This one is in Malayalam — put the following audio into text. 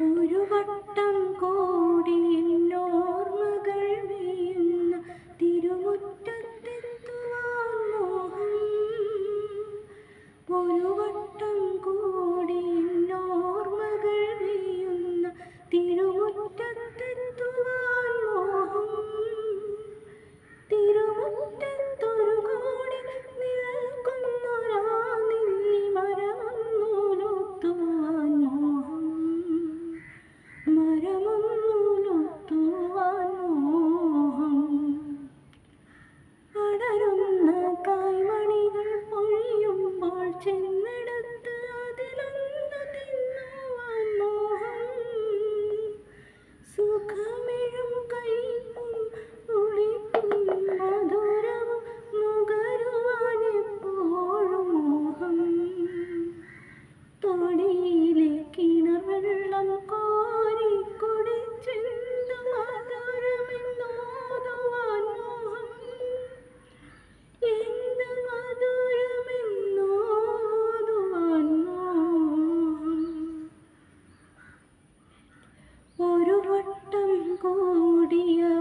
ഒരു വട്ടം കൂടി എന്നോർ ചെന്നെടുത്ത